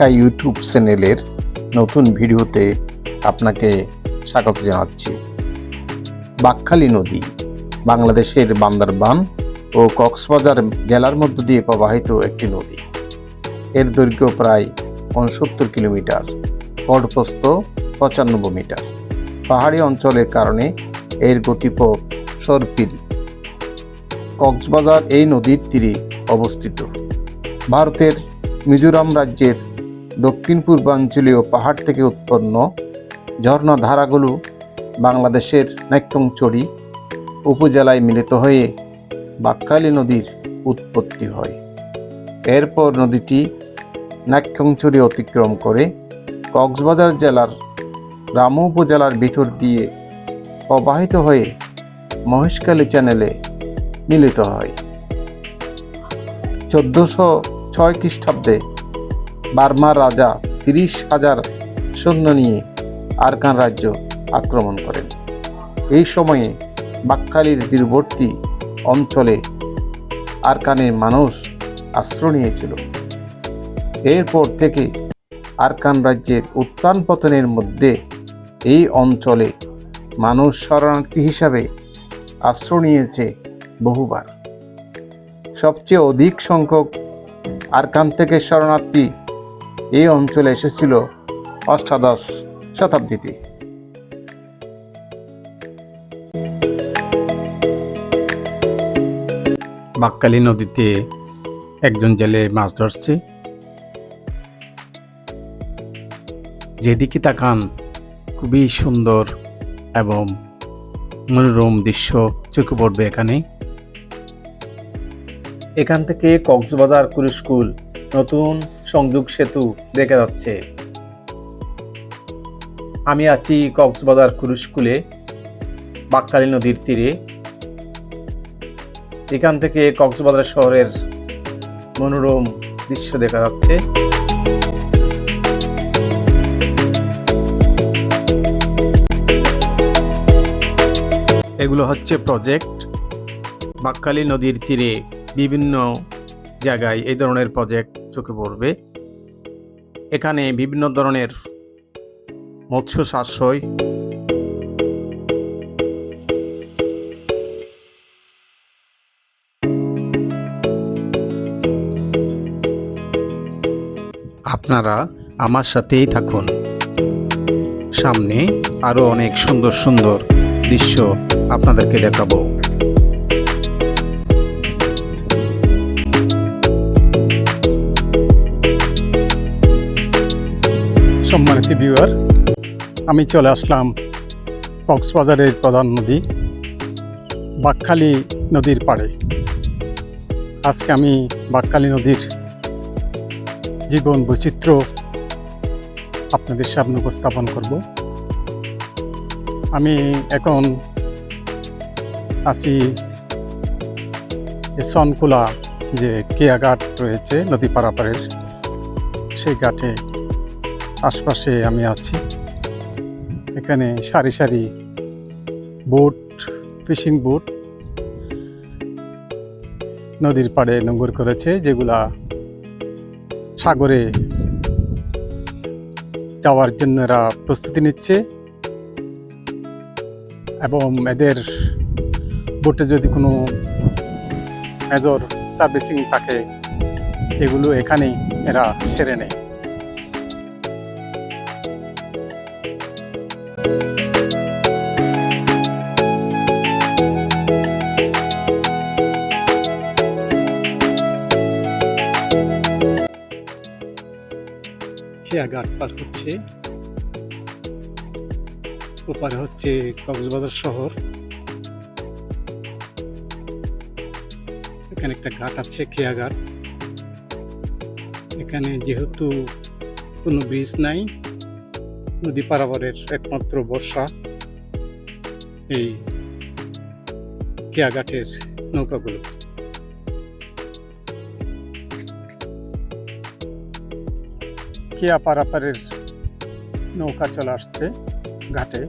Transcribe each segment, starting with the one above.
দেখা ইউটিউব চ্যানেলের নতুন ভিডিওতে আপনাকে স্বাগত জানাচ্ছি। বাকখালী নদী, বাংলাদেশের বান্দরবান ও কক্সবাজার জেলার মধ্য দিয়ে প্রবাহিত একটি নদী। এর দৈর্ঘ্য প্রায় পঁয়সত্তর কিলোমিটার পটপ্রস্থ পঁচানব্বই মিটার। পাহাড়ি অঞ্চলের কারণে এর গতিপথ সরপিল কক্সবাজার এই নদীর তীরে অবস্থিত। ভারতের মিজোরাম রাজ্যের দক্ষিণ পূর্বাঞ্চলীয় পাহাড় থেকে উৎপন্ন ঝর্ণা ধারাগুলো বাংলাদেশের নাক্যংচড়ি উপজেলায় মিলিত হয়ে বাক্কালী নদীর উৎপত্তি হয়। এরপর নদীটি নাক্যংচড়ি অতিক্রম করে কক্সবাজার জেলার রাম উপজেলার ভিতর দিয়ে প্রবাহিত হয়ে মহেশখালী চ্যানেলে মিলিত হয়। চোদ্দোশো ছয় খ্রিস্টাব্দে বার্মার রাজা তিরিশ হাজার সৈন্য নিয়ে আরকান রাজ্য আক্রমণ করেন। এই সময়ে বাক্কালির তীরবর্তী অঞ্চলে আরকানের মানুষ আশ্রয় নিয়েছিল। এরপর থেকে আরকান রাজ্যের উত্থান পতনের মধ্যে এই অঞ্চলে মানুষ শরণার্থী হিসাবে আশ্রয় নিয়েছে বহুবার। সবচেয়ে অধিক সংখ্যক আরকান থেকে শরণার্থী এই অঞ্চলে এসেছিল অষ্টাদশ শতাব্দীতে। বাক্কালী নদীতে একজন জেলে মাছ ধরছে। যেদিকে তাকান, খুবই সুন্দর এবং মনোরম দৃশ্য চোখে পড়বে এখানে। এখান থেকে কক্সবাজার কুরুস্কুল নতুন সংযোগ সেতু দেখা যাচ্ছে। আমি আছি কক্সবাজার কুরুস্কুলে বাক্কালী নদীর তীরে। এখান থেকে কক্সবাজার শহরের মনোরম দৃশ্য দেখা যাচ্ছে। এগুলো হচ্ছে প্রজেক্ট। বাক্কালী নদীর তীরে বিভিন্ন জায়গায় এই ধরনের প্রজেক্ট চোখে পড়বে। এখানে বিভিন্ন ধরনের মৎস্য সাশ্রয়। আপনারা আমার সাথেই থাকুন। সামনে আরও অনেক সুন্দর সুন্দর দৃশ্য আপনাদেরকে দেখাবো। সম্মানিত ভিউয়ার আমি চলে আসলাম কক্সবাজারের প্রধান নদী, বাকখালী নদীর পাড়ে। আজকে আমি বাকখালী নদীর জীবন বৈচিত্র্য আপনাদের সামনে উপস্থাপন করব। আমি এখন আছি সনকুলা যে কেয়া ঘাট রয়েছে, নদী পারাপারের। সেই ঘাটে আশপাশে আমি আছি। এখানে সারি সারি বোট, ফিশিং বোট নদীর পাড়ে নোঙ্গর করেছে, যেগুলা সাগরে যাওয়ার জন্য এরা প্রস্তুতি নিচ্ছে এবং এদের বোটে যদি কোনো মেজর সার্ভিসিং থাকে, এগুলো এখানেই এরা সেরে নেয়। ঘাট পার হচ্ছে। ওপারে হচ্ছে কক্সবাজার শহর। এখানে একটা ঘাট আছে, খেয়া ঘাট। এখানে যেহেতু কোনো ব্রিজ নাই, নদী পারাবারের একমাত্র বর্ষা। এই খেয়া ঘাটের নৌকাগুলো। কেয়া পারাপারের নৌকা চলে আসছে ঘাটে।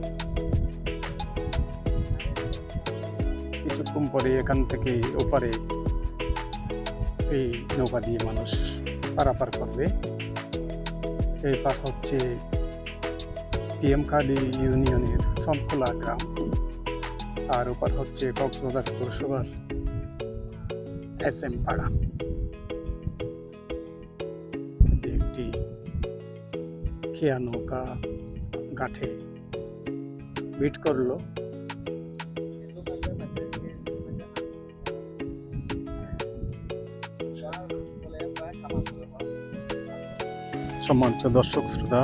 কিছুক্ষণ পরে এখান থেকে ওপারে এই নৌকা দিয়ে মানুষ পারাপার করবে। এই পার হচ্ছে পিএম কার্ডি ইউনিয়নের সনকোলা গ্রাম। আর ওপার হচ্ছে কক্সবাজার পৌরসভার এস এম পাড়া। খেয়া নৌকা গাঠে বিট করল। সম্মানিত দর্শক, শ্রোতা,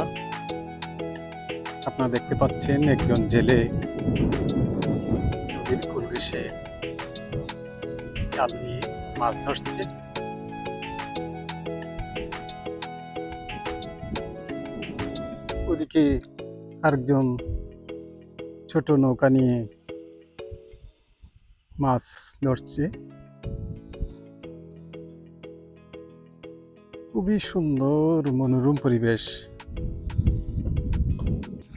আপনারা দেখতে পাচ্ছেন একজন জেলে নদীর ঘেঁষে জাল নিয়ে মাছ ধরছে ওদিকে আরেকজন ছোট নৌকা নিয়ে মাছ ধরছে। খুবই সুন্দর মনোরম পরিবেশ।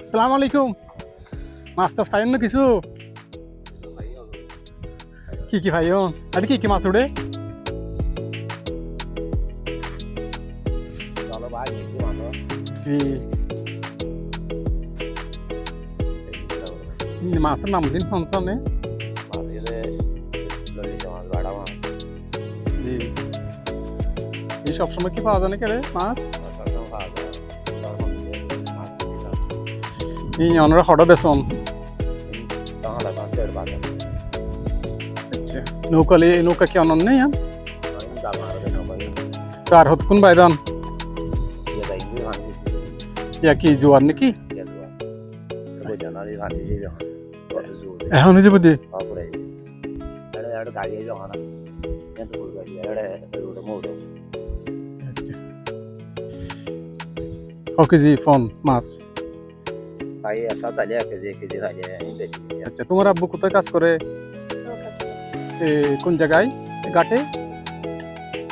সালাম আলাইকুম। মাছ টাছ পাইন না কিছু? কি কি ভাই আর কি কি মাছ উড়ে ভাই মাছের নাম দিন মাছ। জি। এই সবসময় কি পাওয়া যায় না কেড়ে মাছ? এই অনরা লাগা দেড় আচ্ছা নৌকালে নৌকা কি অনন্য নেই আরও হত কোন বাইরান? ইয়ে কি জোয়ার নাকি? তো জানালি ভান দিয়ে এখন যাব দে তারপরে আরে আরে গাড়ি রোড মোড়। আচ্ছা। কেজি ফোন মাছ। আচ্ছা তোমার আব্বু কোথায় কাজ করে? এ, কোন জায়গায়? ঘাটে?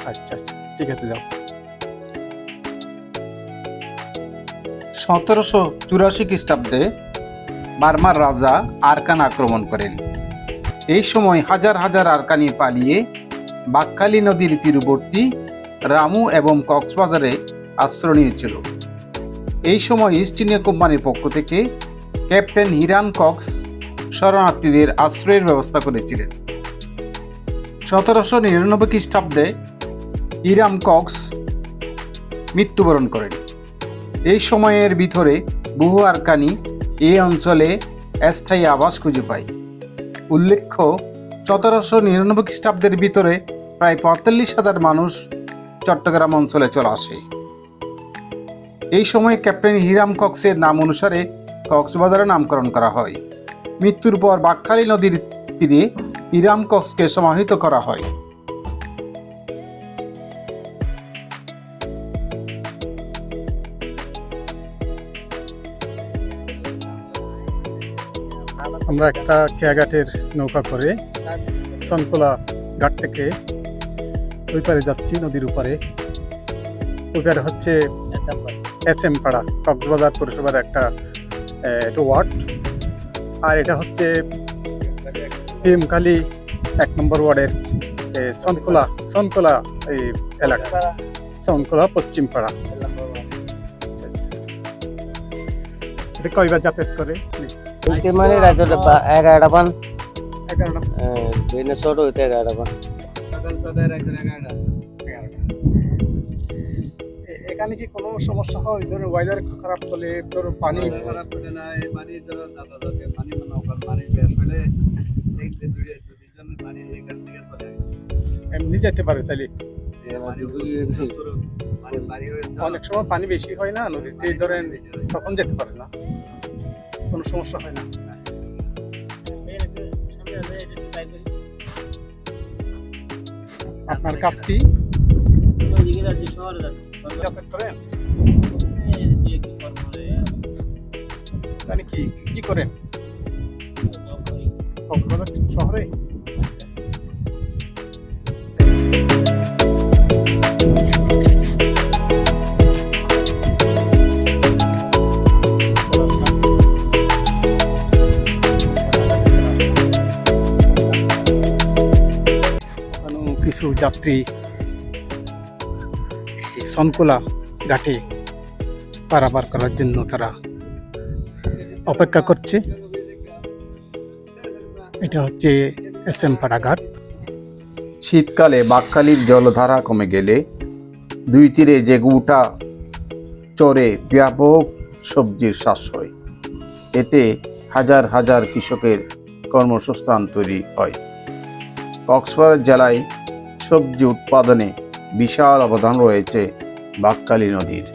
আচ্ছা আচ্ছা ঠিক আছে যাও। সতেরোশো চুরাশি খ্রিস্টাব্দে বার্মার রাজা আরকান আক্রমণ করেন। এই সময় হাজার হাজার আরকানি পালিয়ে বাক্কালী নদীর তীরবর্তী রামু এবং কক্সবাজারে আশ্রয় নিয়েছিল। এই সময় ইস্ট ইন্ডিয়া কোম্পানির পক্ষ থেকে ক্যাপ্টেন হিরান কক্স শরণার্থীদের আশ্রয়ের ব্যবস্থা করেছিলেন। সতেরোশো নিরানব্বই খ্রিস্টাব্দে হিরাম কক্স মৃত্যুবরণ করেন। এই সময়ের ভিতরে বহু আরকানি এই অঞ্চলে স্থায়ী আবাস খুঁজে পায়। উল্লেখ্য সতেরোশো নিরানব্বই খ্রিস্টাব্দের ভিতরে প্রায় পঁয়তাল্লিশ হাজার মানুষ চট্টগ্রাম অঞ্চলে চলে আসে। এই সময়ে ক্যাপ্টেন হিরাম কক্সের নাম অনুসারে কক্সবাজারের নামকরণ করা হয়। মৃত্যুর পর বাকখালী নদীর তীরে হিরাম কক্সকে সমাহিত করা হয়। আমরা একটা খেয়াঘাটের নৌকা করে সনকোলা ঘাট থেকে ওই পারে যাচ্ছি, নদীর উপরে। ওই পারে হচ্ছে এস এম পাড়া, কক্সবাজার পৌরসভার একটা ওয়ার্ড। আর এটা হচ্ছে ভীমখালি এক নম্বর ওয়ার্ডের সনকোলা সনকোলা এই এলাকা। সনকোলা পশ্চিম পাড়া। এটা কয়বার যাতায়াত করে? মানে রাত এগারোটা পান। এগারোটা ছোট হইতে এগারোটা পান। এখানে কি কোনো সমস্যা হয়? ধরুন ওয়েদার খারাপ হলে ধরুন পানি খারাপ করে না এই পানি ধরো দাদা দাদা পানি নৌকার পানি বের হলে যে দুই পানি এখান থেকে চলে এমনি যেতে পারে তাহলে হয়ে অনেক সময় পানি বেশি হয় না নদীতে ধরেন তখন যেতে পারে না। কোনো সমস্যা হয় না। আপনার কাজ কি? মানে কি কি করেন? শহরে? যাত্রী এই সনকোলা ঘাটে পারাপার করার জন্য তারা অপেক্ষা করছে। এটা হচ্ছে এস এম পাড়াঘাট শীতকালে বাকখালীর জলধারা কমে গেলে দুই তীরে যে গুটা চরে ব্যাপক সবজির চাষ হয় এতে হাজার হাজার কৃষকের কর্মসংস্থান তৈরি হয়। কক্সবাজার জেলায় সবজি উৎপাদনে বিশাল অবদান রয়েছে বাকখালী নদীর।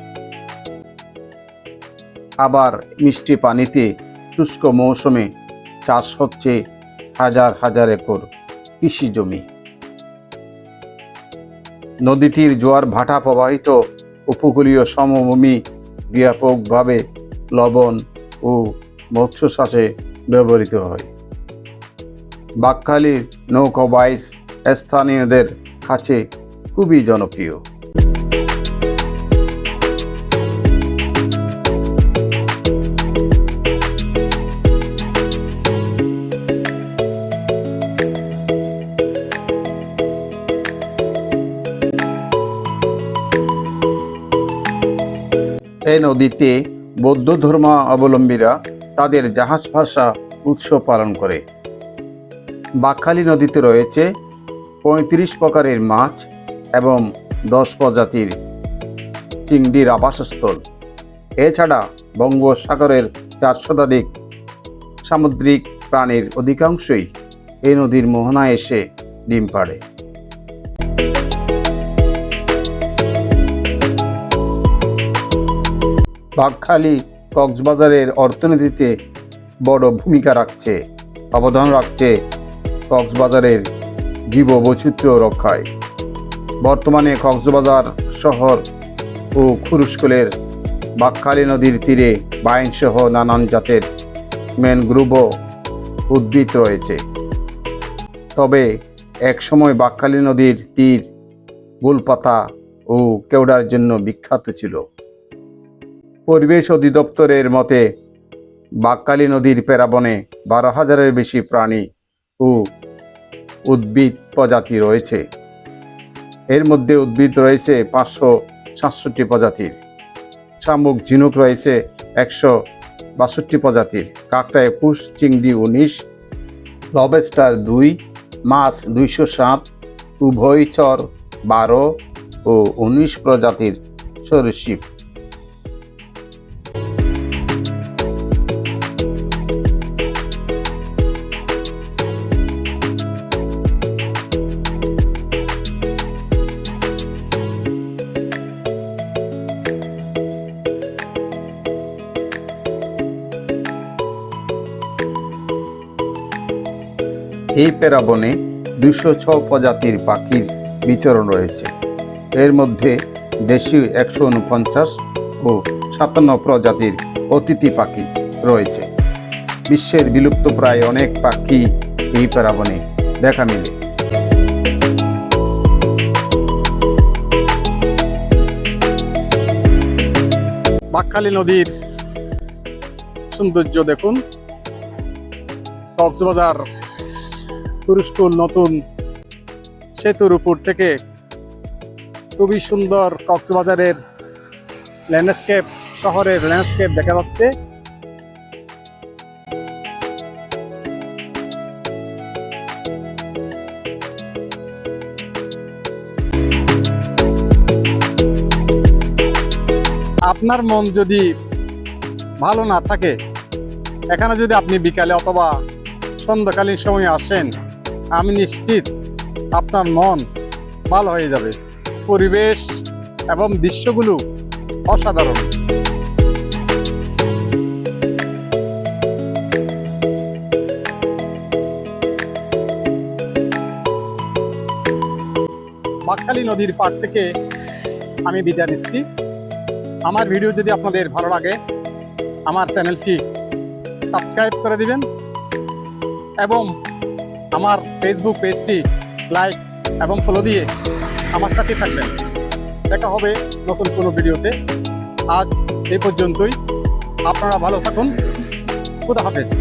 আবার মিষ্টি পানিতে শুষ্ক মৌসুমে চাষ হচ্ছে হাজার হাজার একর কৃষি জমি। নদীটির জোয়ার ভাটা প্রবাহিত উপকূলীয় সমভূমি ব্যাপকভাবে লবণ ও মৎস্য চাষে ব্যবহৃত হয়। বাকখালীর নৌকা বাইস স্থানীয়দের কাছে খুবই জনপ্রিয়। এই নদীতে বৌদ্ধ ধর্ম অবলম্বীরা তাদের জাহাজ ভাষা উৎসব পালন করে। বাকখালী নদীতে রয়েছে পঁয়ত্রিশ প্রকারের মাছ এবং দশ প্রজাতির চিংড়ির আবাসস্থল। এছাড়া বঙ্গোপসাগরের চার শতাধিক সামুদ্রিক প্রাণীর অধিকাংশই এই নদীর মোহনায় এসে ডিম পাড়ে। বাঘখালি কক্সবাজারের অর্থনীতিতে বড় ভূমিকা রাখছে, অবদান রাখছে কক্সবাজারের জীববৈচিত্র্য রক্ষায়। বর্তমানে কক্সবাজার শহর ও খুরুশকুলের বাঘখালী নদীর তীরে বাইনসহ নানান জাতের ম্যানগ্রোভও উদ্ভিদ রয়েছে। তবে একসময় বাঘখালী নদীর তীর, গোলপাতা ও কেওড়ার জন্য বিখ্যাত ছিল। পরিবেশ অধিদপ্তরের মতে বাক্কালী নদীর পেরাবনে বারো হাজারের বেশি প্রাণী ও উদ্ভিদ প্রজাতি রয়েছে। এর মধ্যে উদ্ভিদ রয়েছে পাঁচশো সাতষট্টি প্রজাতির। শামুক, ঝিনুক রয়েছে একশো বাষট্টি প্রজাতির। কাঁকড়া একুশ, চিংড়ি উনিশ, লবেস্টার দুই, মাছ দুইশো সাত উভয়চর বারো ও উনিশ প্রজাতির সরীসৃপ। এই পেরাবনে দুশো ছ প্রজাতির পাখির বিচরণ রয়েছে। এর মধ্যে দেশীয় একশো উনপঞ্চাশ ও সাতান্ন প্রজাতির অতিথি পাখি রয়েছে। বিশ্বের বিলুপ্ত প্রায় অনেক পাখি এই পেরাবনে দেখা মেলে। বাকখালী নদীর সৌন্দর্য দেখুন। কক্সবাজার পুরুষকুল নতুন সেতুর উপর থেকে খুবই সুন্দর কক্সবাজারের ল্যান্ডস্কেপ শহরের ল্যান্ডস্কেপ দেখা যাচ্ছে। আপনার মন যদি ভালো না থাকে, এখানে যদি আপনি বিকালে অথবা সন্ধ্যাকালীন সময়ে আসেন আমি নিশ্চিত আপনার মন ভালো হয়ে যাবে। পরিবেশ এবং দৃশ্যগুলো অসাধারণ। বাকখালী নদীর পাড় থেকে আমি বিদায় নিচ্ছি। আমার ভিডিও যদি আপনাদের ভালো লাগে, আমার চ্যানেলটি সাবস্ক্রাইব করে দিবেন এবং আমার ফেসবুক পেজটি লাইক এবং ফলো দিয়ে আমার সাথে থাকবেন। দেখা হবে নতুন কোনো ভিডিওতে। আজ এ পর্যন্তই। আপনারা ভালো থাকুন। খুদা হাফেজ।